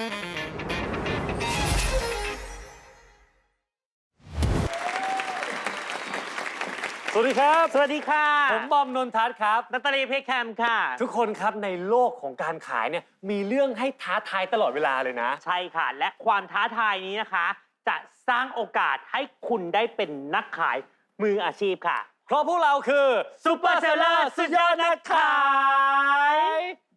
สวัสดีครับ สวัสดีค่ะ ผมบอมนนทัศน์ครับนาตาลีเพคแคมค่ะ ทุกคนครับในโลกของการขายเนี่ยมีเรื่องให้ท้าทายตลอดเวลาเลยนะ ใช่ค่ะ และความท้าทายนี้นะคะ จะสร้างโอกาสให้คุณได้เป็นนักขายมืออาชีพค่ะ เพราะพวกเราคือซูเปอร์เซลเลอร์สุดยอดนักขาย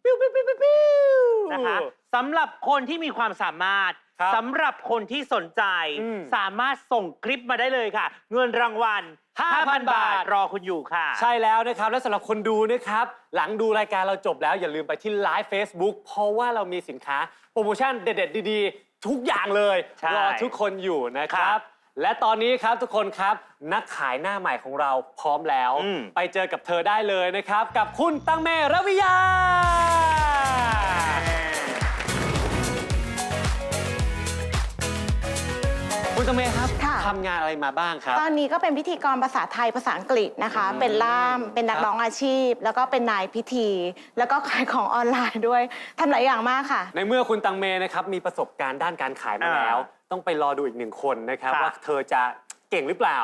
ปิ้วปิ้วปิ้วปิ้วปิ้วนะคะสำหรับคนที่มีความสามารถครับสำหรับคนที่สนใจ อืมสามารถส่งคลิปมาได้เลยค่ะ เงินรางวัล 5,000 บาทรอคุณอยู่ค่ะ ใช่แล้วนะครับ และสำหรับคนดูนะครับ หลังดูรายการเราจบแล้วอย่าลืมไปที่ไลฟ์ Facebook เพราะว่าเรามีสินค้าโปรโมชั่นเด็ด ๆ ดี ๆ ทุกอย่างเลย ใช่รอทุกคนอยู่นะคครัรับ บ และตอนนี้ครับทุกคนครับนักขายหน้าใหม่ของเราพร้อมแล้ว อืม ไปเจอกับเธอได้เลยนะครับ กับคุณตังเมรวิยา คุณตังเมครับค่ะ ทำงานอะไรมาบ้างครับ ตอนนี้ก็เป็นพิธีกรภาษาไทยภาษาอังกฤษนะคะ เป็นล่ามเป็นนักครับร้องอาชีพ แล้วก็เป็นนายพิธี แล้วก็ขายของออนไลน์ด้วยทำหลายอย่างมากค่ะ ในเมื่อคุณตังเมนะครับมีประสบการณ์ด้านการขายมาอ่าแล้ว ต้องไปรอดูอีกหนึ่งคนนะครับครับว่าเธอจะเก่งหรือเปล่า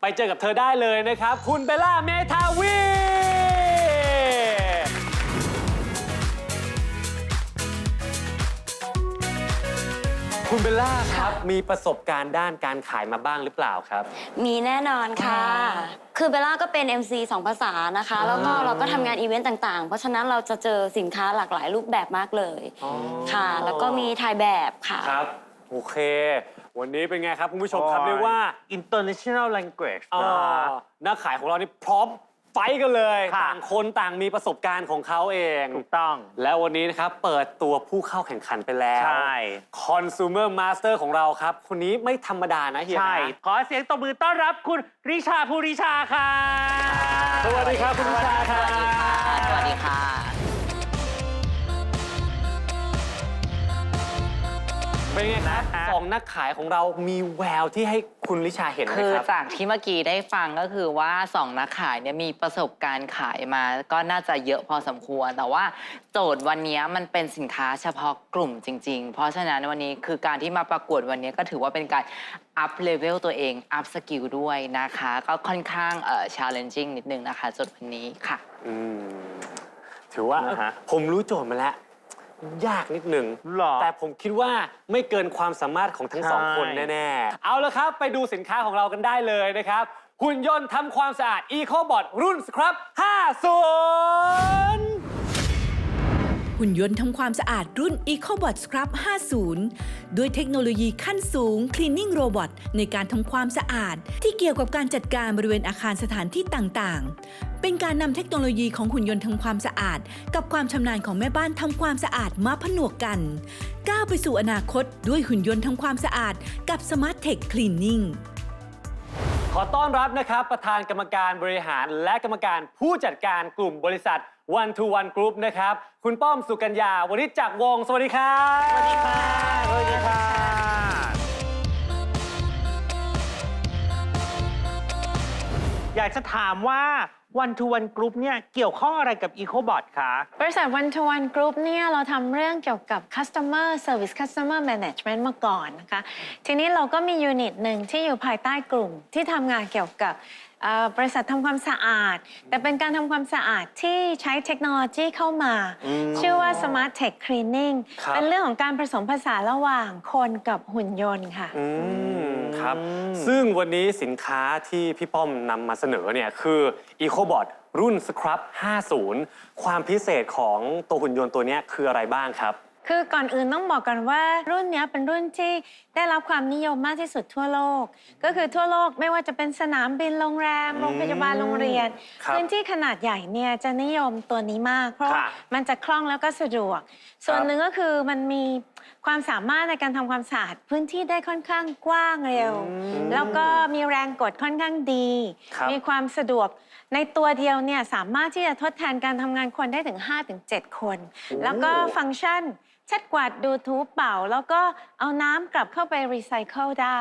ไปเจอกับเธอได้เลยนะครับ คุณเบลล่าเมทาวี คุณเบลล่าครับ มีประสบการณ์ด้านการขายมาบ้างหรือเปล่าครับ มีแน่นอนค่ะอ่าคือเบลล่าก็เป็น MC สองภาษานะคะ แล้วก็อ่าเราก็ทำงานอีเวนต์ต่างๆ เพราะฉะนั้นเราจะเจอสินค้าหลากหลายรูปแบบมากเลย อ๋อ ค่ะ แล้วก็มีถ่ายแบบค่ะ ครับ โอเค วันนี้เป็นไงครับคุณผู้ชมครับเรียกว่า international language เอ่นะอคะนักขายของเรานี่พร้อมไฟท์กันเลย ค่ะ ต่างคนต่างมีประสบการณ์ของเขาเอง ถูกต้อง แล้ววันนี้นะครับ เปิดตัวผู้เข้าแข่งขันไปแล้ว ใช่ Consumer Master ของเราครับ คนนี้ไม่ธรรมดานะเฮียใช่นะขอเสียงตบมือต้อนรับคุณริชาภูริชาค่ะ สวัสดีครับคุณวิชาครับ สวัสดีค่ะ เป็นไงครับสองนักขายของเรามีแววที่ให้คุณลิชาเห็นไหมคือครับ จากที่เมื่อกี้ได้ฟังก็คือว่าสองนักขายเนี่ยมีประสบการณ์ขายมาก็น่าจะเยอะพอสมควร แต่ว่าโจทย์วันนี้มันเป็นสินค้าเฉพาะกลุ่มจริง ๆ เพราะฉะนั้นวันนี้คือการที่มาประกวดวันนี้ก็ถือว่าเป็นการอัพเลเวลตัวเองอัพสกิลด้วยนะคะ ก็ค่อนข้างเอ่อ challenging นิดนึงนะคะจดวันนี้ค่ะ อืมถือว่านะฮะ ผมรู้โจทย์มาแล้ว ยากนิดหนึ่ง หรอ แต่ผมคิดว่าไม่เกินความสามารถของทั้งสองใช่ คนแน่ๆ เอาละครับ ไปดูสินค้าของเรากันได้เลยนะครับ หุ่นยนต์ทำความสะอาด EcoBot รุ่นสครับ50 หุ่นยนต์ทำความสะอาดรุ่น EcoBot Scrub 50 ด้วยเทคโนโลยีขั้นสูง Cleaning Robot ในการทำความสะอาด ที่เกี่ยวกับการจัดการบริเวณอาคารสถานที่ต่างๆ เป็นการนำเทคโนโลยีของหุ่นยนต์ทำความสะอาด กับความชำนาญของแม่บ้านทำความสะอาดมาผนวกกัน ก้าวไปสู่อนาคตด้วยหุ่นยนต์ทำความสะอาด กับ Smart Tech Cleaning ขอต้อนรับนะครับ ประธานกรรมการบริหารและกรรมการผู้จัดการกลุ่มบริษัท One to One Group นะครับ คุณป้อมสุกัญญาวณิชจักรวงศ์สวัสดีครับสวัสดีค่ะสวัสดีค่ะอยากจะถามว่า วันทูวันกรุ๊ปเนี่ยเกี่ยวข้องอะไรกับ EcoBot คะบริษัท One to One Group เนี่ยเราทำเรื่องเกี่ยวกับ Customer Service Customer Management มาก่อนนะคะ ทีนี้เราก็มียูนิตหนึ่งที่อยู่ภายใต้กลุ่มที่ทำงานเกี่ยวกับ บริษัททำความสะอาด แต่เป็นการทำความสะอาดที่ใช้เทคโนโลยีเข้ามาชื่อว่า Smart Tech Cleaning ครับ เป็นเรื่องของการผสมผสานระหว่างคนกับหุ่นยนต์ค่ะ อืมครับ ซึ่งวันนี้สินค้าที่พี่ป้อมนำมาเสนอเนี่ยคือ EcoBot รุ่น Scrub 50 ความพิเศษของตัวหุ่นยนต์ตัวเนี้ยคืออะไรบ้างครับ คือก่อนอื่นต้องบอกกันว่ารุ่นเนี้ยเป็นรุ่นที่ได้รับความนิยมมากที่สุดทั่วโลก ก็คือทั่วโลกไม่ว่าจะเป็นสนามบินโรงแรมโรงพยาบาลโรงเรียน ครับพื้นที่ขนาดใหญ่เนี่ยจะนิยมตัวนี้มาก เพราะค่ะมันจะคล่องแล้วก็สะดวก ส่วนหนึ่งก็คือมันมีความสามารถในการทำความสะอาดพื้นที่ได้ค่อนข้างกว้างเร็ว แล้วก็มีแรงกดค่อนข้างดี ครับ มีความสะดวกในตัวเดียวเนี่ยสามารถที่จะทดแทนการทำงานคนได้ถึง 5-7 คน แล้วก็ฟังก์ชัน เช็ดกวาดดูทูเป่า แล้วก็เอาน้ำกลับเข้าไปรีไซเคิลได้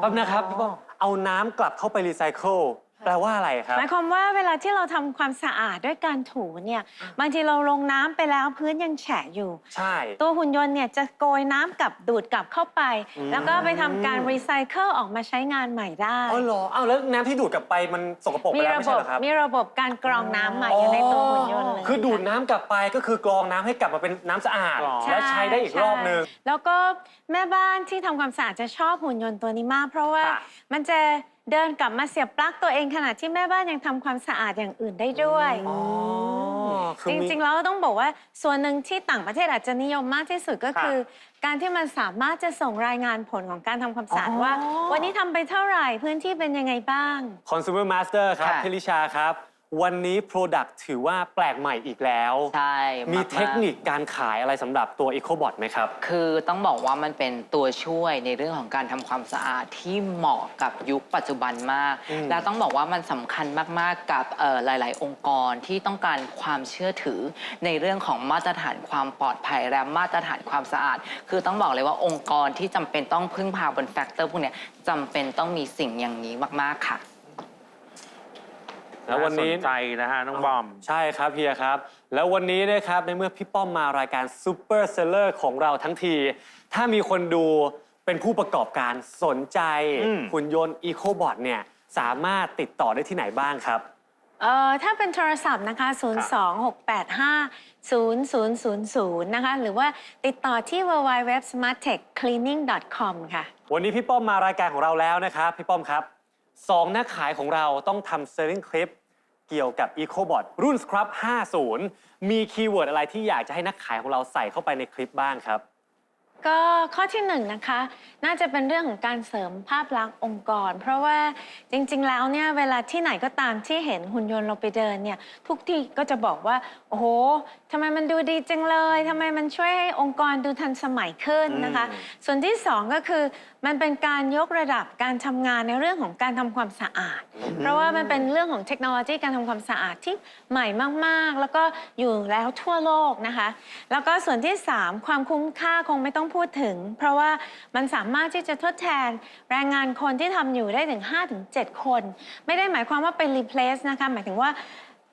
แป๊บนะครับพี่ป้องเอาน้ำกลับเข้าไปรีไซเคิล แปลว่าอะไรครับ หมายความว่าเวลาที่เราทำความสะอาดด้วยการถูเนี่ยบางทีเราลงน้ำไปแล้วพื้นยังแฉะอยู่ ใช่ ตัวหุ่นยนต์เนี่ยจะโกยน้ำกลับดูดกลับเข้าไป อืม แล้วก็ไปทำการรีไซเคิลออกมาใช้งานใหม่ได้ อ๋อเหรออ้าวแล้วน้ำที่ดูดกลับไปมันสกปรกไปมีแล้วระไม่บใช่บเหรอครับมีระบบการกรองน้ำใหม่อยู่ในตัวหุ่นยนต์เลย คือดูดน้ำกลับไปก็คือกรองน้ำให้กลับมาเป็นน้ำสะอาดอ๋อและใช้ได้อีกรอบนึง ใช่แล้วก็แม่บ้านที่ทำความสะอาดจะชอบหุ่นยนต์ตัวนี้มาก เพราะว่าค่ะ มันจะ เดินกลับมาเสียบปลั๊กตัวเองขณะที่แม่บ้านยังทำความสะอาดอย่างอื่นได้ด้วย อ๋อคือจมี ริงๆแล้วต้องบอกว่าส่วนหนึ่งที่ต่างประเทศอาจจะนิยมมากที่สุดก็ค่ะคือ การที่มันสามารถจะส่งรายงานผลของการทำความสะอาดอ๋อว่าวันนี้ทำไปเท่าไหร่พื้นที่เป็นยังไงบ้าง Consumer Master ครับค่ะ พี่ลิชาครับ วันนี้ Product ถือว่าแปลกใหม่อีกแล้ว ใช่มีากๆ เทคนิคการขายอะไรสำหรับตัว EcoBot ไหมครับ คือต้องบอกว่ามันเป็นตัวช่วยในเรื่องของการทำความสะอาดที่เหมาะกับยุคปัจจุบันมาก อืมและต้องบอกว่ามันสำคัญมาก ๆ กับเอ่อหลาย ๆ องค์กรที่ต้องการความเชื่อถือ ในเรื่องของมาตรฐานความปลอดภัยและมาตรฐานความสะอาด คือต้องบอกเลยว่าองค์กรที่จำเป็นต้องพึ่งพาบนแฟกเตอร์พวกเนี้ยจำเป็นต้องมีสิ่งอย่างนี้มาก ๆ ค่ะ แล้ววันนี้าสใจนะฮะน้องบอม ใช่ครับเฮียครับ แล้ววันนี้นะครับในเมื่อพี่ป้อมมารายการ Super Seller ของเราทั้งที ถ้ามีคนดูเป็นผู้ประกอบการสนใจอืม หุ่นยนต์ EcoBot เนี่ยสามารถติดต่อได้ที่ไหนบ้างครับ เอ่อถ้าเป็นโทรศัพท์นะคะ 026850000 นะคะ หรือว่าติดต่อที่ www.smarttechcleaning.com ค่ะ วันนี้พี่ป้อมมารายการของเราแล้วนะครับ พี่ป้อมครับ สองนักขายของเราต้องทำ selling clip เกี่ยวกับ EcoBot รุ่น Scrub 50 มีคีย์เวิร์ดอะไรที่อยากจะให้นักขายของเราใส่เข้าไปในคลิปบ้างครับ ก็ข้อที่หนึ่งนะคะ น่าจะเป็นเรื่องของการเสริมภาพลักษณ์องค์กร เพราะว่าจริง ๆ แล้วเนี่ยเวลาที่ไหนก็ตามที่เห็นหุ่นยนต์เราไปเดินเนี่ยทุกที่ก็จะบอกว่า โอ้โหทำไมมันดูดีจังเลยทำไมมันช่วยให้องค์กรดูทันสมัยขึ้นนะคะอืมส่วนที่สองก็คือ มันเป็นการยกระดับการทำงานในเรื่องของการทำความสะอาด เพราะว่ามันเป็นเรื่องของเทคโนโลยีการทำความสะอาดที่ใหม่มาก ๆ แล้วก็อยู่แล้วทั่วโลกนะคะ แล้วก็ส่วนที่ 3 ความคุ้มค่าคงไม่ต้องพูดถึง เพราะว่ามันสามารถที่จะทดแทนแรงงานคนที่ทำอยู่ได้ถึง5-7 คน ไม่ได้หมายความว่าเป็น replace นะคะ หมายถึงว่า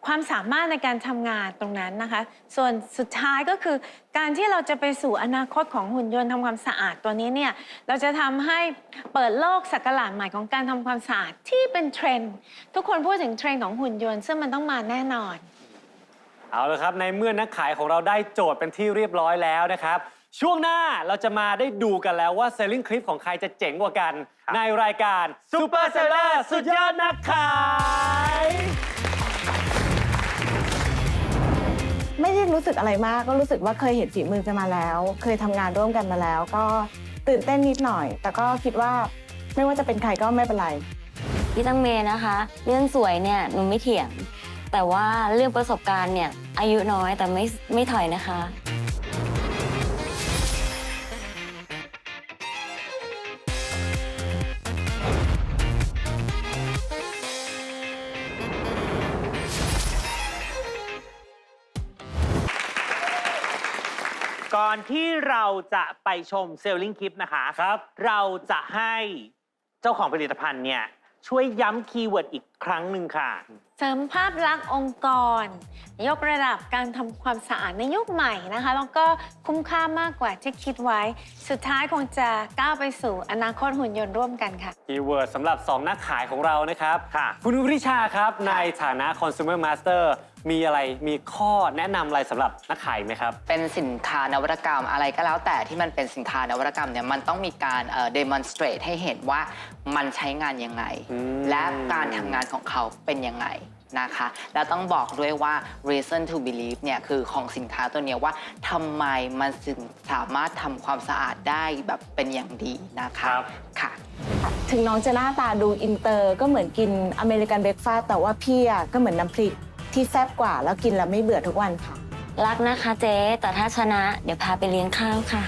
ความสามารถในการทำงานตรงนั้นนะคะ ส่วนสุดท้ายก็คือการที่เราจะไปสู่อนาคตของหุ่นยนต์ทำความสะอาดตัวนี้เนี่ยเราจะทำให้เปิดโลกสักราชใหม่ของการทำความสะอาดที่เป็นเทรนด์ทุกคนพูดถึงเทรนด์ของหุ่นยนต์ซึ่งมันต้องมาแน่นอน เอาละครับในเมื่อนักขายของเราได้โจทย์เป็นที่เรียบร้อยแล้วนะครับ ช่วงหน้าเราจะมาได้ดูกันแล้วว่า selling clip ของใครจะเจ๋งกว่ากัน ในรายการ Super Seller สุดยอดนักขาย ไม่ได้รู้สึกอะไรมาก ก็รู้สึกว่าเคยเห็นฝีมือกันมาแล้ว เคยทำงานร่วมกันมาแล้ว ก็ตื่นเต้นนิดหน่อย แต่ก็คิดว่าไม่ว่าจะเป็นใครก็ไม่เป็นไร พี่ตั้งเมย์นะคะ เรื่องสวยเนี่ยหนูไม่เถียง แต่ว่าเรื่องประสบการณ์เนี่ยอายุน้อยแต่ไม่ไม่ถอยนะคะ อนที่เราจะไปชมเซลลิงคลิปนะคะครับ เราจะให้เจ้าของผลิตภัณฑ์เนี่ยช่วยย้ำคีย์เวิร์ดอีกครั้งหนึ่งค่ะ เสริมภาพลักษณ์องค์กร ยกระดับการทำความสะอาดในยุคใหม่นะคะ แล้วก็คุ้มค่ามากกว่าที่คิดไว้ สุดท้ายคงจะก้าวไปสู่อนาคตหุ่นยนต์ร่วมกันค่ะ คีย์เวิร์ดสำหรับ 2 นักขายของเรานะครับ ค่ะ คุณวิริชาครับ ในฐานะ Consumer Master มีอะไรมีข้อแนะนำอะไรสำหรับนักขายไหมครับ เป็นสินค้านวัตกรรมอะไรก็แล้วแต่ที่มันเป็นสินค้านวัตกรรมเนี่ยมันต้องมีการเอ่อ demonstrate ให้เห็นว่ามันใช้งานยังไง อืม และการทำงานของเขาเป็นยังไงนะคะ แล้วต้องบอกด้วยว่า reason to believe เนี่ยคือของสินค้าตัวเนี้ยว่าทำไมมันถึงสามารถทำความสะอาดได้แบบเป็นอย่างดีนะคะครับ ค่ะ ถึงน้องจะหน้าตาดูอินเตอร์ก็เหมือนกินอเมริกันเบรกฟาสต์แต่ว่าพี่อะก็เหมือนน้ำพริก ที่แซ่บกว่าแล้วกินแล้วไม่เบื่อทุกวันค่ะ รักนะคะเจ๊แต่ถ้าชนะเดี๋ยวพาไปเลี้ยงข้าวค่ะ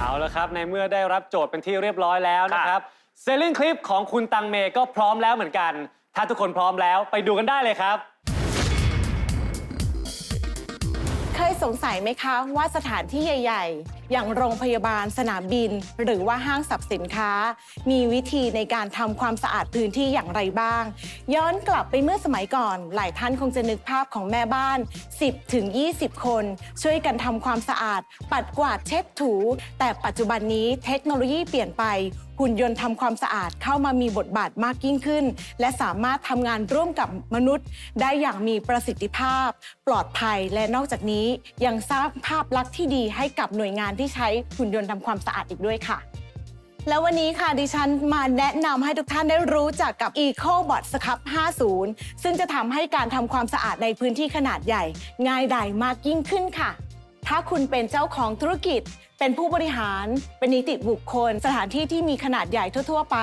เอาละครับ ในเมื่อได้รับโจทย์เป็นที่เรียบร้อยแล้วนะครับ selling clip ของคุณตังเมก็พร้อมแล้วเหมือนกัน ถ้าทุกคนพร้อมแล้วไปดูกันได้เลยครับ สงสัยไหมคะว่าสถานที่ใหญ่ ๆ อย่างโรงพยาบาลสนามบิน หรือว่าห้างสรรพสินค้า มีวิธีในการทำความสะอาดพื้นที่อย่างไรบ้าง ย้อนกลับไปเมื่อสมัยก่อน หลายท่านคงจะนึกภาพของแม่บ้าน 10ถึง20 คน ช่วยกันทำความสะอาด ปัดกวาดเช็ดถู แต่ปัจจุบันนี้เทคโนโลยีเปลี่ยนไป หุ่นยนต์ทำความสะอาดเข้ามามีบทบาทมากยิ่งขึ้น และสามารถทำงานร่วมกับมนุษย์ ได้อย่างมีประสิทธิภาพ ปลอดภัยและนอกจากนี้ยังสร้างภาพลักษณ์ที่ดีให้กับหน่วยงานที่ใช้หุ่นยนต์ทำความสะอาดอีกด้วยค่ะแล้ววันนี้ค่ะดิฉันมาแนะนำให้ทุกท่านได้รู้จักกับ EcoBot Scrub 50 ซึ่งจะทำให้การทำความสะอาดในพื้นที่ขนาดใหญ่ ง่ายดายมากยิ่งขึ้นค่ะ ถ้าคุณเป็นเจ้าของธุรกิจ เป็นผู้บริหาร เป็นนิติบุคคล สถานที่ที่มีขนาดใหญ่ทั่ว ๆ ไป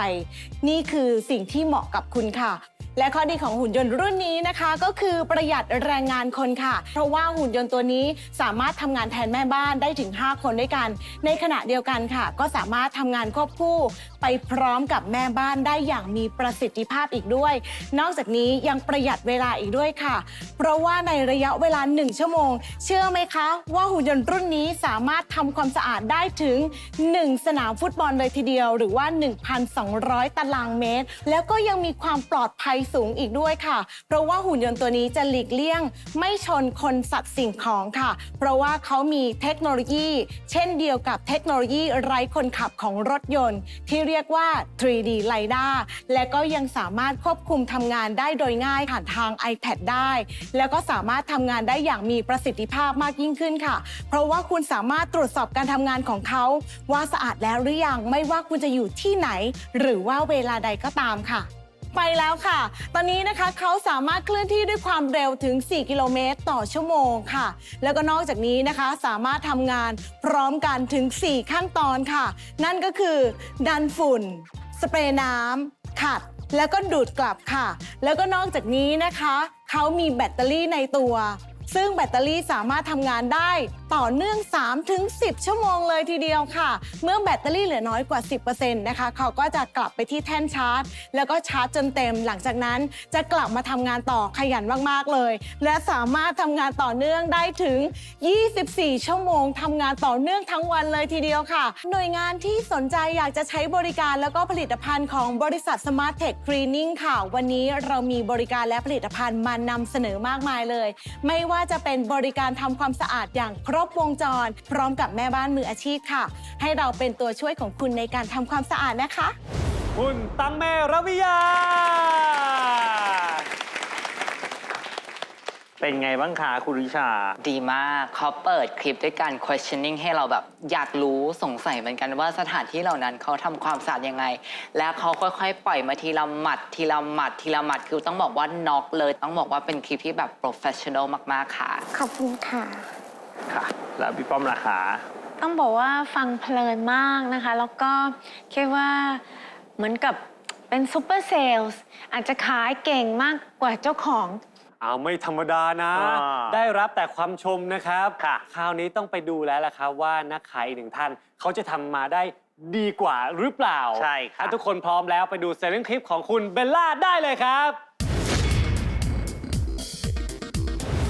นี่คือสิ่งที่เหมาะกับคุณค่ะ และข้อดีของหุ่นยนต์รุ่นนี้นะคะ ก็คือประหยัดแรงงานคนค่ะ เพราะว่าหุ่นยนต์ตัวนี้สามารถทำงานแทนแม่บ้านได้ถึง 5 คนด้วยกัน ในขณะเดียวกันค่ะ ก็สามารถทำงานควบคู่ไปพร้อมกับแม่บ้านได้อย่างมีประสิทธิภาพอีกด้วย นอกจากนี้ยังประหยัดเวลาอีกด้วยค่ะ เพราะว่าในระยะเวลา 1 ชั่วโมง เชื่อไหมคะ ว่าหุ่นยนต์รุ่นนี้สามารถทำความสะอาดได้ถึง 1 สนามฟุตบอลเลยทีเดียว หรือว่า 1,200 ตารางเมตร แล้วก็ยังมีความปลอดภัยสูงอีกด้วยค่ะ เพราะว่าหุ่นยนต์ตัวนี้จะหลีกเลี่ยง ไม่ชนคนสัตว์สิ่งของค่ะ เพราะว่าเขามีเทคโนโลยี เช่นเดียวกับเทคโนโลยีไร้คนขับของรถยนต์ ที่เรียกว่า 3D LiDAR และก็ยังสามารถควบคุมทำงานได้โดยง่ายผ่านทาง iPad ได้ แล้วก็สามารถทำงานได้อย่างมีประสิทธิภาพมากยิ่งขึ้นค่ะ เพราะว่าคุณสามารถตรวจสอบการทำงานของเขาว่าสะอาดแล้วหรือยังไม่ว่าคุณจะอยู่ที่ไหน หรือว่าเวลาใดก็ตามค่ะ ไปแล้วค่ะ ตอนนี้นะคะเขาสามารถเคลื่อนที่ด้วยความเร็วถึง 4 กิโลเมตรต่อชั่วโมงค่ะ แล้วก็นอกจากนี้นะคะสามารถทำงานพร้อมกันถึง 4 ขั้นตอนค่ะ นั่นก็คือดันฝุ่น สเปรย์น้ำขัดแล้วก็ดูดกลับค่ะ แล้วก็นอกจากนี้นะคะ เขามีแบตเตอรี่ในตัว ซึ่งแบตเตอรี่สามารถทำงานได้ต่อเนื่อง 3-10 ชั่วโมงเลยทีเดียวค่ะ เมื่อแบตเตอรี่เหลือน้อยกว่า 10%นะคะเขาก็จะกลับไปที่แท่นชาร์จ แล้วก็ชาร์จจนเต็ม หลังจากนั้นจะกลับมาทำงานต่อขยันมากๆเลย และสามารถทำงานต่อเนื่องได้ถึง 24 ชั่วโมงทำงานต่อเนื่องทั้งวันเลยทีเดียวค่ะ หน่วยงานที่สนใจอยากจะใช้บริการแล้วก็ผลิตภัณฑ์ของบริษัท Smart Tech Cleaning ค่ะ วันนี้เรามีบริการและผลิตภัณฑ์มานำเสนอมากมายเลย ไม่ว่าจะเป็นบริการทำความสะอาดอย่างครบวงจร พร้อมกับแม่บ้านมืออาชีพค่ะ ให้เราเป็นตัวช่วยของคุณในการทำความสะอาดนะคะ คุณตังเมรวิยา เป็นไงบ้างคะคุณริชา ดีมากเขาเปิดคลิปด้วยการ questioning ให้เราแบบอยากรู้สงสัยเหมือนกันว่าสถานที่เหล่านั้นเขาทำความสะอาดยังไง แล้วเขาค่อยๆ ปล่อยมาทีละหมัด ทีละหมัด ทีละหมัดคือต้องบอกว่าน็อกเลย ต้องบอกว่าเป็นคลิปที่แบบ professional มากๆค่ะ ขอบคุณค่ะ ค่ะ แล้วพี่ป้อมราคา ต้องบอกว่าฟังเพลินมากนะคะ แล้วก็คิดว่าเหมือนกับเป็นซูเปอร์เซลส์อาจจะขายเก่งมากกว่าเจ้าของ เอาไม่ธรรมดานะ อ่าได้รับแต่ความชมนะครับค่ะ คราวนี้ต้องไปดูแล้วล่ะครับว่านักขายอีกหนึ่งท่าน เขาจะทำมาได้ดีกว่าหรือเปล่าใช่ค่ะถ้าทุกคนพร้อมแล้วไปดูเซลล์คลิปของคุณเบลล่าได้เลยครับ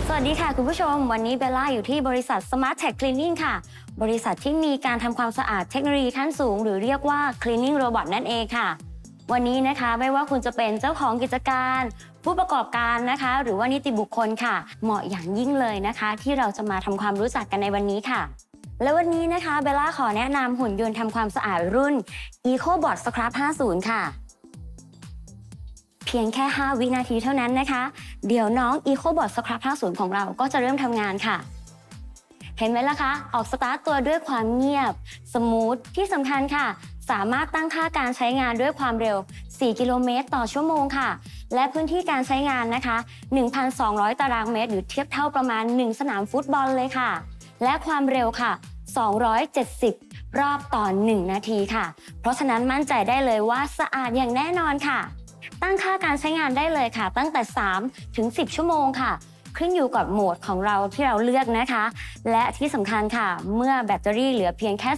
สวัสดีค่ะ คุณผู้ชม วันนี้เบลล่าอยู่ที่บริษัท Smart Tech Cleaning ค่ะ บริษัทที่มีการทำความสะอาดเทคโนโลยีขั้นสูง หรือเรียกว่า Cleaning Robot นั่นเองค่ะ วันนี้นะคะไม่ว่าคุณจะเป็นเจ้าของกิจการ ผู้ประกอบการนะคะ หรือว่านิติบุคคลค่ะ เหมาะอย่างยิ่งเลยนะคะ ที่เราจะมาทำความรู้จักกันในวันนี้ค่ะ และวันนี้นะคะเบลล่าขอแนะนำหุ่นยนต์ทำความสะอาดรุ่น EcoBot Scrub 50 ค่ะ เพียงแค่ 5 วินาทีเท่านั้นนะคะ เดี๋ยวน้อง EcoBot Scrub 50 ของเราก็จะเริ่มทำงานค่ะ เห็นไหมล่ะคะ ออกสตาร์ทตัวด้วยความเงียบ สมูท ที่สำคัญค่ะ สามารถตั้งค่าการใช้งานด้วยความเร็ว 4 กิโลเมตรต่อชั่วโมงค่ะ และพื้นที่การใช้งานนะคะ 1,200 ตารางเมตร หรือเทียบเท่าประมาณ 1 สนามฟุตบอลเลยค่ะ และความเร็วค่ะ 270 รอบต่อ 1 นาทีค่ะ เพราะฉะนั้นมั่นใจได้เลยว่าสะอาดอย่างแน่นอนค่ะ ตั้งค่าการใช้งานได้เลยค่ะ ตั้งแต่ 3 ถึง 10 ชั่วโมงค่ะ ขึ้นอยู่กับโหมดของเราที่เราเลือกนะคะ และที่สำคัญค่ะ เมื่อแบตเตอรี่เหลือเพียงแค่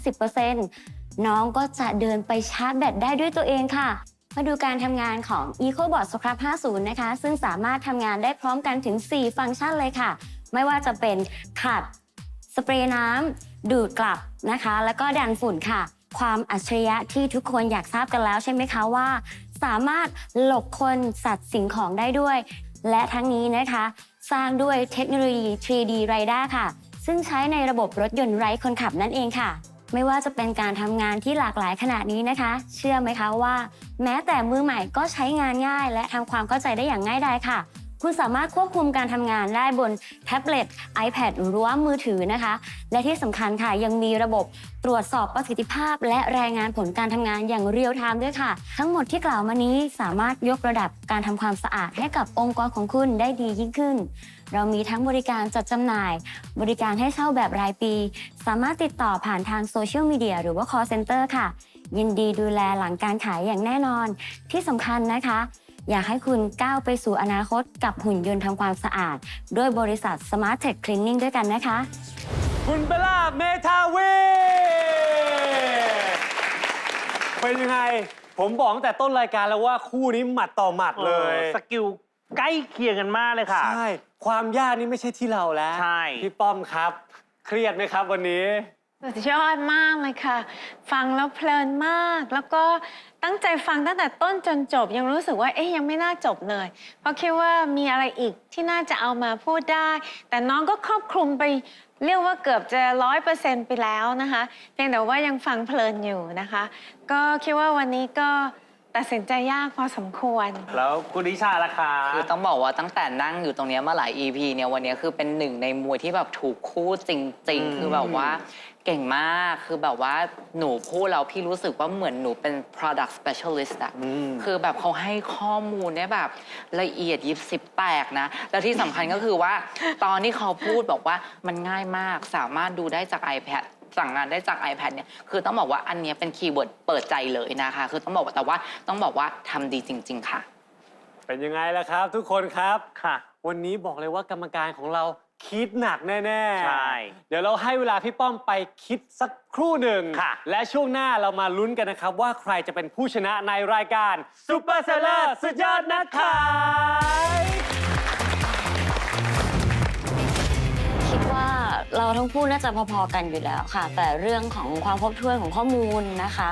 10%น้องก็จะเดินไปชาร์จแบตได้ด้วยตัวเองค่ะ มาดูการทำงานของ EcoBot Scrub 50 นะคะ ซึ่งสามารถทำงานได้พร้อมกันถึง 4 ฟังก์ชันเลยค่ะ ไม่ว่าจะเป็นขัด สเปรย์น้ำดูดกลับนะคะ แล้วก็ดันฝุ่นค่ะ ความอัจฉริยะที่ทุกคนอยากทราบกันแล้วใช่ไหมคะว่า สามารถหลบคนสัตว์สิ่งของได้ด้วย และทั้งนี้นะคะ สร้างด้วยเทคโนโลยี 3D Radar ค่ะ ซึ่งใช้ในระบบรถยนต์ไร้คนขับนั่นเองค่ะ ไม่ว่าจะเป็นการทำงานที่หลากหลายขนาดนี้นะคะ เชื่อไหมคะว่า แม้แต่มือใหม่ก็ใช้งานง่าย และทำความเข้าใจได้อย่างง่ายดายค่ะ คุณสามารถควบคุมการทำงานได้บนแท็บเล็ต iPad หรือว่ามือถือนะคะ และที่สำคัญค่ะยังมีระบบตรวจสอบประสิทธิภาพ และรายงานผลการทำงานอย่างเรียลไทม์ด้วยค่ะ ทั้งหมดที่กล่าวมานี้สามารถยกระดับการทำความสะอาดให้กับองค์กรของคุณได้ดียิ่งขึ้น เรามีทั้งบริการจัดจำหน่าย บริการให้เช่าแบบรายปี สามารถติดต่อผ่านทางโซเชียลมีเดียหรือว่า call center ค่ะ ยินดีดูแลหลังการขายอย่างแน่นอน ที่สำคัญนะคะ อยากให้คุณก้าวไปสู่อนาคตกับหุ่นยนต์ทำความสะอาด ด้วยบริษัท Smart Tech Cleaning ด้วยกันนะคะ คุณเบลล่าเมทาวีเป็นยังไง ผมบอกตั้งแต่ต้นรายการแล้วว่าคู่นี้หมัดต่อหมัดเลยสกิลใกล้เคียงกันมากเลยค่ะ ใช่ ความยากนี่ไม่ใช่ที่เราแล้วใช่ พี่ป้อมครับ เครียดไหมครับวันนี้ สุดยอดมากเลยค่ะ ฟังแล้วเพลินมาก แล้วก็ตั้งใจฟังตั้งแต่ต้นจนจบ ยังรู้สึกว่าเอ๊ยยังไม่น่าจบเลย เพราะคิดว่ามีอะไรอีกที่น่าจะเอามาพูดได้ แต่น้องก็ครอบคลุมไปเรียกว่าเกือบจะร้อยเปอร์เซ็นต์ไปแล้วนะคะเพียงแต่ว่ายังฟังเพลินอยู่นะคะ ก็คิดว่าวันนี้ก็ตัดสินใจยากพอสมควร แล้วคุณดิชาล่ะคะคือต้องบอกว่าตั้งแต่นั่งอยู่ตรงเนี้ยมาหลาย EP เนี่ยวันเนี้ยคือเป็นหนึ่งในมวยที่แบบถูกคู่จริงอืมๆคือแบบว่า เก่งมากคือแบบว่าหนูพูดแล้วพี่รู้สึกว่าเหมือนหนูเป็น product specialist อะมคือแบบเขาให้ข้อมูลเนี่ยแบบละเอียดยิบสิบแตกนะ แล้วที่สำคัญก็คือว่า ตอนที่เขาพูดบอกว่ามันง่ายมากสามารถดูได้จาก iPad สั่งงานได้จาก iPad เนี่ย คือต้องบอกว่าอันเนี้ยเป็นคีย์เวิร์ดเปิดใจเลยนะคะ คือต้องบอกว่าแต่ว่าต้องบอกว่าทำดีจริง ๆ ค่ะ เป็นยังไงล่ะครับ ทุกคนครับ ค่ะ วันนี้บอกเลยว่ากรรมการของเรา คิดหนักแน่ๆใช่เดี๋ยวเราให้เวลาพี่ป้อมไปคิดสักครู่หนึ่ง ค่ะ และช่วงหน้าเรามาลุ้นกันนะครับ ว่าใครจะเป็นผู้ชนะในรายการซูเปอร์เซลเลอร์สุดยอดนักขายคิดว่าเราทั้งคู่น่าจะพอๆกันอยู่แล้วค่ะ แต่เรื่องของความครบถ้วนของข้อมูลนะคะ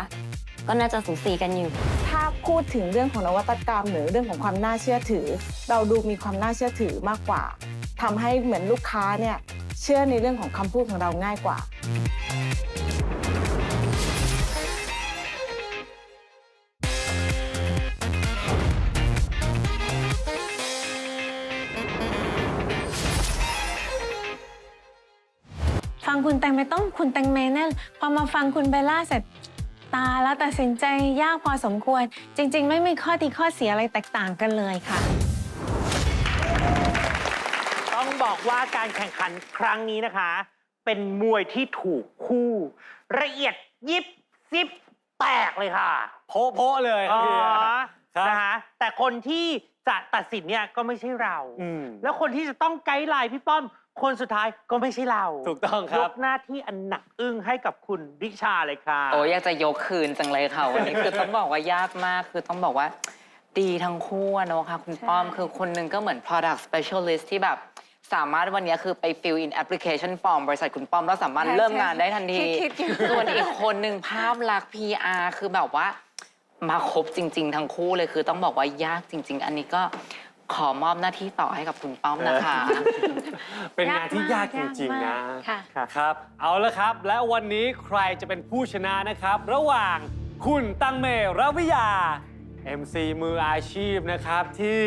ก็น่าจะสูสีกันอยู่ ถ้าพูดถึงเรื่องของนวัตกรรม หรือเรื่องของความน่าเชื่อถือ เราดูมีความน่าเชื่อถือมากกว่าทำให้เหมือนลูกค้าเนี่ยเชื่อในเรื่องของคำพูดของเราง่ายกว่าฟังคุณแตงเมต้องคุณแตงเมเนี่ยพอมาฟังคุณเบลล่าเสร็จ ตาแล้วตัดสินใจยากพอสมควร จริง ๆ ไม่มีข้อดีข้อเสียอะไรแตกต่างกันเลยค่ะ ต้องบอกว่าการแข่งขันครั้งนี้นะคะ เป็นมวยที่ถูกคู่ ละเอียดยิบซิบแตกเลยค่ะ โพะๆเลย อ๋อ ครับนะคะแต่คนที่จะตัดสินเนี่ยก็ไม่ใช่เรา อืมแล้วคนที่จะต้องไกด์ไลน์พี่ป้อม คนสุดท้ายก็ไม่ใช่เราถูกต้องคยรับ กหน้าที่อันหนักอึ้งให้กับคุณริชาเลยค่ะ โอ้ยอยากจะยกคืนจังเลยค่ะวันนี้ คือต้องบอกว่ายากมากคือต้องบอกว่า ดีทั้งคู่อะเนอะค่ะคุณป้อมใช่คือคนหนึ่งก็เหมือน product specialist ที่แบบ สามารถวันนี้คือไป fill in application form บริษัทคุณป้อมแล้วสามารถเริ่มงานได้ทันทีคิดๆอยู่ส่วนอีกคนหนึ่งภาพลักษณ์ PR คือแบบว่า มาครบจริง ๆ ทั้งคู่เลยคือต้องบอกว่ายากจริง ๆ อันนี้ก็ขอมอบหน้าที่ต่อให้กับคุณป้อมนะคะ เป็นงานที่ยากจริง ๆ นะ ค่ะ ครับ เอาละครับ และวันนี้ใครจะเป็นผู้ชนะนะครับ ระหว่างคุณตังเมรวิยา MC มืออาชีพนะครับ ที่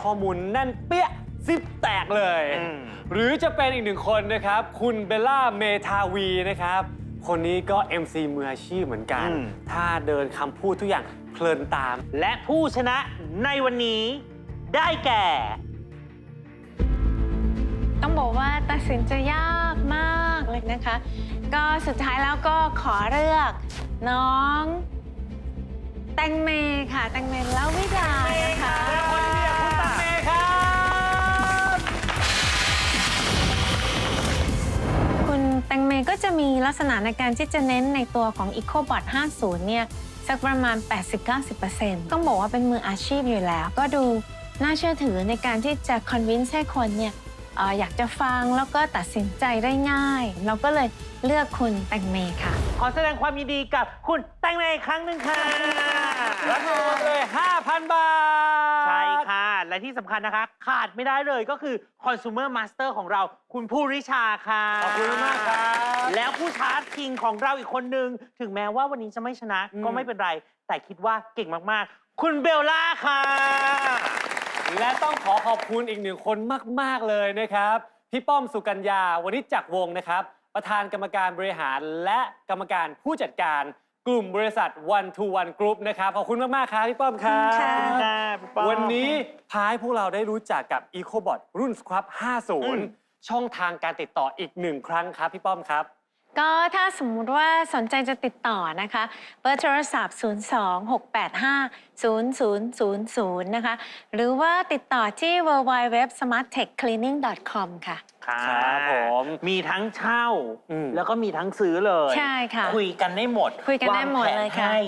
ข้อมูลแน่นเปี้ยซิบแตกเลยอืมหรือจะเป็นอีกหนึ่งคนนะครับ คุณเบลล่าเมทาวีนะครับ คนนี้ก็ MC มืออาชีพเหมือนกันถ้าเดินคำพูดทุกอย่างเพลินตาม และผู้ชนะในวันนี้ได้แก่ ต้องบอกว่าตัดสินใจยากมากเลยนะคะ ก็สุดท้ายแล้วก็ขอเลือกน้อง แตงเมค่ะ แตงเมแล้ววิดานะคะ แตงเมก็จะมีลักษณะในการที่จะเน้นในตัวของ EcoBot 50 เนี่ย สักประมาณ 80-90%ต้องบอกว่าเป็นมืออาชีพอยู่แล้ว ก็ดูน่าเชื่อถือในการที่จะ convince ให้คนเนี่ย เอ่ออยากจะฟังแล้วก็ตัดสินใจได้ง่าย เราก็เลยเลือกคุณแตงเมค่ะ ขอแสดงความยินดีกับคุณแตงเมย์อีกครั้งหนึ่งค่ะรับรางวัลเลย 5,000 บาท ใช่ค่ะ และที่สำคัญนะคะ ขาดไม่ได้เลยก็คือ Consumer Master ของเราคุณผู้ริชาค่ะ ขอบคุณมากครับ แล้วผู้ชาร์จคิงของเราอีกคนนึง ถึงแม้ว่าวันนี้จะไม่ชนะอืมก็ไม่เป็นไร แต่คิดว่าเก่งมาก ๆ คุณเบลล่าค่ะ และต้องขอขอบคุณอีกหนึ่งคนมาก ๆ เลยนะครับ พี่ป้อมสุกัญญาวันนี้จักรวงศ์นะครับ ประธานกรรมการบริหารและกรรมการผู้จัดการกลุ่มบริษัท One to One Group นะครับขอบคุณมาก ๆ ครับพี่ป้อมครับขอบคุณค่ะวันนี้พาให้พวกเราได้รู้จักกับ EcoBot รุ่น Scrub อืม50 ช่องทางการติดต่ออีกหนึ่งครั้งครับพี่ป้อมครับ ก็ถ้าสมมุติว่าสนใจจะติดต่อนะคะ เบอร์โทรศัพท์ 026850000 นะคะ หรือว่าติดต่อที่ www.smarttechcleaning.com ค่ะ ครับผมมีทั้งเช่า อืม แล้วก็มีทั้งซื้อเลยใช่ค่ะคุยกันได้หมดคุยกันได้หมดวางแผนเลยค่ะ ให้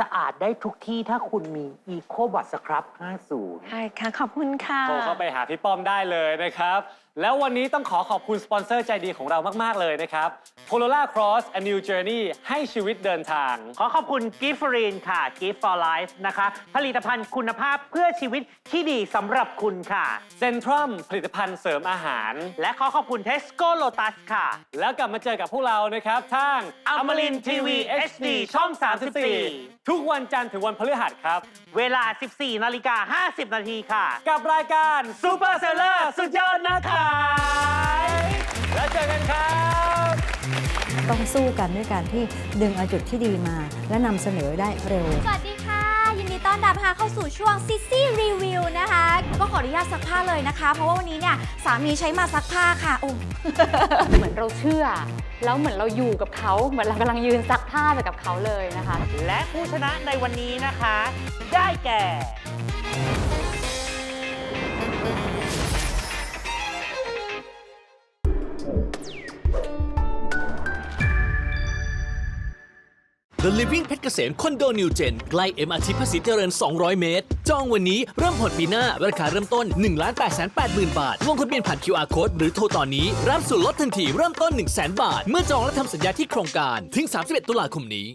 สะอาดได้ทุกที่ถ้าคุณมี EcoBot Scrub 50ใช่ค่ะ ขอบคุณค่ะ โทรเข้าไปหาพี่ป้อมได้เลยนะครับ แล้ววันนี้ต้องขอขอบคุณสปอนเซอร์ใจดีของเรามาก ๆ เลยนะครับ p o l a Cross a New Journey ให้ชีวิตเดินทาง ขอขอบคุณ Gift for i n ค่ะ Gift for Life นะคะ ผลิตภัณฑ์คุณภาพเพื่อชีวิตที่ดีสำหรับคุณค่ะเซนทรัมผลิตภัณฑ์เสริมอาหาร และขอขอบคุณ Tesco Lotus ค่ะ แล้วกลับมาเจอกับพวกเรานะครับทาง Amarin TV HD ช่อง 34 ทุกวันจันทร์ถึงวันพฤหัสครับ เวลา 14นาฬิกา50 นาทีค่ะ กับรายการ Super Seller สุดยอดนักขายแล้วเจอกันครับ ต้องสู้กันด้วยการที่ดึงเอาจุดที่ดีมา และนำเสนอได้เร็ว สวัสดีค่ะยินดี ต้อนรับค่ะเข้าสู่ช่วงซิซี่รีวิวนะคะ ก็ขออนุญาตซักผ้าเลยนะคะ เพราะว่าวันนี้เนี่ยสามีใช้มาซักผ้าค่ะโอ้ เหมือนเราเชื่อ แล้วเหมือนเราอยู่กับเขาเหมือนเรากำลังยืนซักผ้าไปกับเขาเลยนะคะ และผู้ชนะในวันนี้นะคะ ได้แก่ The Living เพชรเกษมคอนโดนิวเจนใกล้ MRT ภาษีเจริญ 200 เมตร จองวันนี้เริ่มผ่อนปีหน้า ราคาเริ่มต้น 1 8 8 0 0 0 0 บาท ลงทะเบียนผ่าน QR Code หรือโทรตอนนี้ รับส่วนลดทันทีเริ่มต้น 1 0 0 0 0 0 บาท เมื่อจองและทำสัญญาที่โครงการ ถึง 31 ตุลาคมนี้